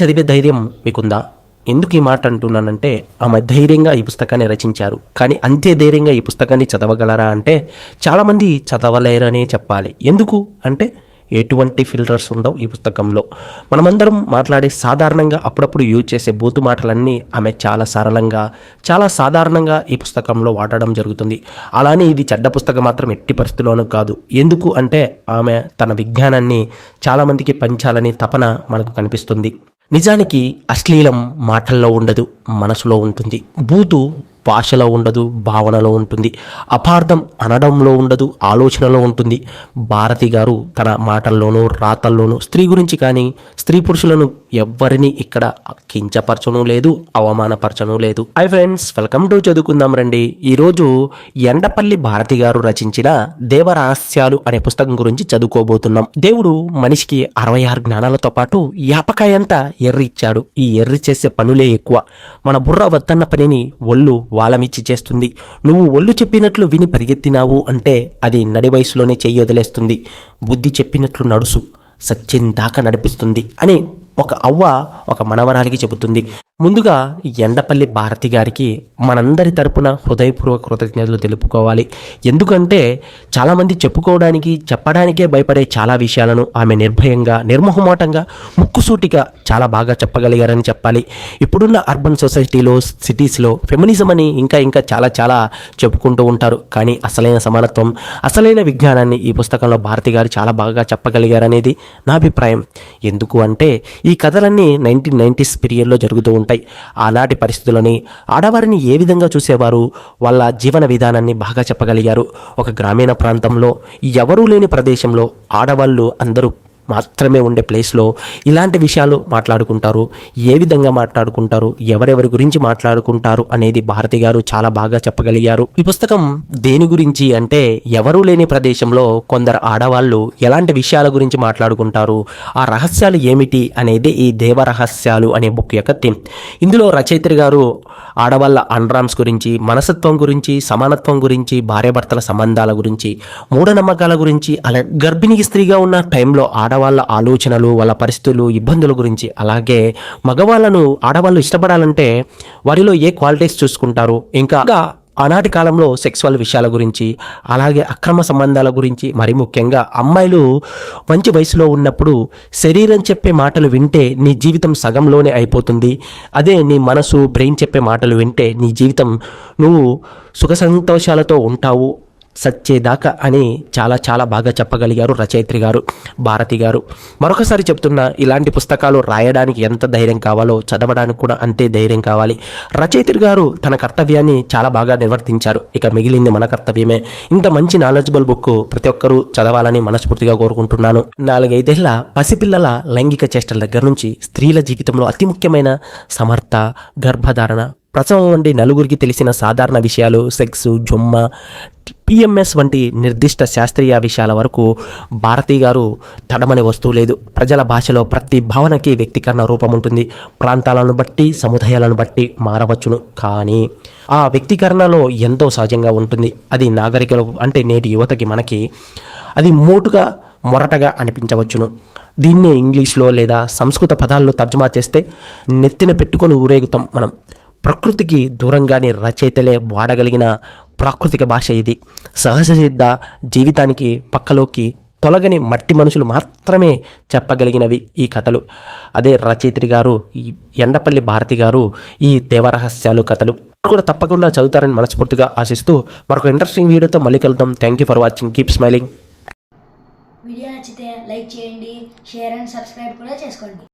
చదివే ధైర్యం మీకుందా? ఎందుకు ఈ మాట అంటున్నానంటే ఆమె ధైర్యంగా ఈ పుస్తకాన్ని రచించారు. కానీ అంతే ధైర్యంగా ఈ పుస్తకాన్ని చదవగలరా అంటే చాలామంది చదవలేరనే చెప్పాలి. ఎందుకు అంటే ఎటువంటి ఫిల్టర్స్ ఉండవు ఈ పుస్తకంలో. మనమందరం మాట్లాడే సాధారణంగా అప్పుడప్పుడు యూజ్ చేసే బూతు మాటలన్నీ ఆమె చాలా సరళంగా చాలా సాధారణంగా ఈ పుస్తకంలో వాడడం జరుగుతుంది. అలానే ఇది చెడ్డ పుస్తకం మాత్రం ఎట్టి పరిస్థితుల్లోనూ కాదు. ఎందుకు అంటే ఆమె తన విజ్ఞానాన్ని చాలామందికి పంచాలని తపన మనకు కనిపిస్తుంది. నిజానికి అశ్లీలం మాటల్లో ఉండదు మనసులో ఉంటుంది. బూతు భాషలో ఉండదు భావనలో ఉంటుంది. అపార్థం అనడంలో ఉండదు ఆలోచనలో ఉంటుంది. భారతి గారు తన మాటల్లోనూ రాతల్లోనూ స్త్రీ గురించి కానీ స్త్రీ పురుషులను ఎవ్వరిని ఇక్కడ కించపరచను లేదు అవమానపరచను లేదు. ఐ ఫ్రెండ్స్ వెల్కమ్ టు చదువుకుందాం రండి. ఈరోజు ఎండపల్లి భారతి గారు రచించిన దేవరహస్యాలు అనే పుస్తకం గురించి చదువుకోబోతున్నాం. దేవుడు మనిషికి అరవై ఆరు జ్ఞానాలతో పాటు యాపకాయంతా ఎర్రి ఇచ్చాడు ఈ ఎర్రి చేసే పనులే ఎక్కువ. మన బుర్ర వద్దన్న పనిని ఒళ్ళు వాలమిచ్చి చేస్తుంది. నువ్వు ఒళ్ళు చెప్పినట్లు విని పరిగెత్తినావు అంటే అది నడి వయసులోనే చెయ్యి వదిలేస్తుంది. బుద్ధి చెప్పినట్లు నడుసు. సత్యం దాకా నడిపిస్తుంది అని ఒక అవ్వ ఒక మనవరాలికి చెబుతుంది. ముందుగా ఎండపల్లి భారతి గారికి మనందరి తరపున హృదయపూర్వక కృతజ్ఞతలు తెలుపుకోవాలి. ఎందుకంటే చాలామంది చెప్పుకోవడానికి చెప్పడానికే భయపడే చాలా విషయాలను ఆమె నిర్భయంగా నిర్మోహమాటంగా ముక్కుసూటిగా చాలా బాగా చెప్పగలిగారని చెప్పాలి. ఇప్పుడున్న అర్బన్ సొసైటీలో సిటీస్లో ఫెమినిజం అని ఇంకా ఇంకా చాలా చాలా చెప్పుకుంటూ ఉంటారు. కానీ అసలైన సమానత్వం అసలైన విజ్ఞానాన్ని ఈ పుస్తకంలో భారతి గారు చాలా బాగా చెప్పగలిగారనేది నా అభిప్రాయం. ఎందుకు అంటే ఈ కథలన్నీ నైన్టీన్ నైంటీస్ పీరియడ్లో జరుగుతూ ఉంటాయి. ఆనాటి పరిస్థితులని ఆడవారిని ఏ విధంగా చూసేవారు? వాళ్ళ జీవన విధానాన్ని బాగా చెప్పగలిగారు. ఒక గ్రామీణ ప్రాంతంలో ఎవరూ లేని ప్రదేశంలో ఆడవాళ్ళు అందరూ మాత్రమే ఉండే ప్లేస్లో ఇలాంటి విషయాలు మాట్లాడుకుంటారు. ఏ విధంగా మాట్లాడుకుంటారు? ఎవరెవరి గురించి మాట్లాడుకుంటారు? అనేది భారతి గారు చాలా బాగా చెప్పగలిగారు. ఈ పుస్తకం దేని గురించి అంటే ఎవరూ లేని ప్రదేశంలో కొందరు ఆడవాళ్ళు ఎలాంటి విషయాల గురించి మాట్లాడుకుంటారు? ఆ రహస్యాలు ఏమిటి? అనేది ఈ దేవ రహస్యాలు అనే బుక్ యొక్క థీమ్. ఇందులో రచయిత్రి గారు ఆడవాళ్ళ అండ్రామ్స్ గురించి మనసత్వం గురించి సమానత్వం గురించి భార్యాభర్తల సంబంధాల గురించి మూఢనమ్మకాల గురించి అలా గర్భిణీ స్త్రీగా ఉన్న టైంలో ఆడ ఆడవాళ్ళ ఆలోచనలు వాళ్ళ పరిస్థితులు ఇబ్బందుల గురించి అలాగే మగవాళ్ళను ఆడవాళ్ళు ఇష్టపడాలంటే వారిలో ఏ క్వాలిటీస్ చూసుకుంటారు? ఇంకా ఆనాటి కాలంలో సెక్సువల్ విషయాల గురించి అలాగే అక్రమ సంబంధాల గురించి మరి ముఖ్యంగా అమ్మాయిలు మంచి వయసులో ఉన్నప్పుడు శరీరం చెప్పే మాటలు వింటే నీ జీవితం సగంలోనే అయిపోతుంది. అదే నీ మనసు బ్రెయిన్ చెప్పే మాటలు వింటే నీ జీవితం నువ్వు సుఖ సంతోషాలతో ఉంటావు. సచ్చేదాకా అని చాలా చాలా బాగా చెప్పగలిగారు రచయిత్రి గారు భారతి గారు. మరొకసారి చెప్తున్నా ఇలాంటి పుస్తకాలు రాయడానికి ఎంత ధైర్యం కావాలో చదవడానికి కూడా అంతే ధైర్యం కావాలి. రచయిత్రి గారు తన కర్తవ్యాన్ని చాలా బాగా నిర్వర్తించారు. ఇక మిగిలింది మన కర్తవ్యమే. ఇంత మంచి నాలెడ్జబుల్ బుక్ ప్రతి ఒక్కరూ చదవాలని మనస్ఫూర్తిగా కోరుకుంటున్నాను. నాలుగైదేళ్ళ పసిపిల్లల లైంగిక చేష్టల దగ్గర నుంచి స్త్రీల జీవితంలో అతి ముఖ్యమైన సమర్థ గర్భధారణ ప్రసవం వంటి నలుగురికి తెలిసిన సాధారణ విషయాలు సెక్స్ జొమ్మ పిఎంఎస్ వంటి నిర్దిష్ట శాస్త్రీయ విషయాల వరకు భారతి గారు తడమని వస్తువు లేదు. ప్రజల భాషలో ప్రతి భావనకి వ్యక్తీకరణ రూపం ఉంటుంది. ప్రాంతాలను బట్టి సముదాయాలను బట్టి మారవచ్చును. కానీ ఆ వ్యక్తీకరణలో ఎంతో సహజంగా ఉంటుంది. అది నాగరికలు అంటే నేటి యువతకి మనకి అది మోటుగా మొరటగా అనిపించవచ్చును. దీన్నే ఇంగ్లీష్లో లేదా సంస్కృత పదాల్లో తర్జుమా చేస్తే నెత్తిన పెట్టుకొని ఊరేగుతాం మనం. ప్రకృతికి దూరంగానే రచయితలే వాడగలిగిన ప్రాకృతిక భాష ఇది. సహజ సిద్ధ జీవితానికి పక్కలోకి తొలగని మట్టి మనుషులు మాత్రమే చెప్పగలిగినవి ఈ కథలు. అదే రచయిత్రి గారు ఈ ఎండపల్లి భారతి గారు ఈ దేవరహస్యాలు కథలు. కూడా తప్పకుండా చదువుతారని మనస్ఫూర్తిగా ఆశిస్తూ మరొక ఇంట్రెస్టింగ్ వీడియోతో మళ్ళీ కలుద్దాం. Thank you for watching keep smiling video నచ్చితే లైక్ చేయండి షేర్ అండ్ సబ్స్క్రైబ్ కూడా చేసుకోండి.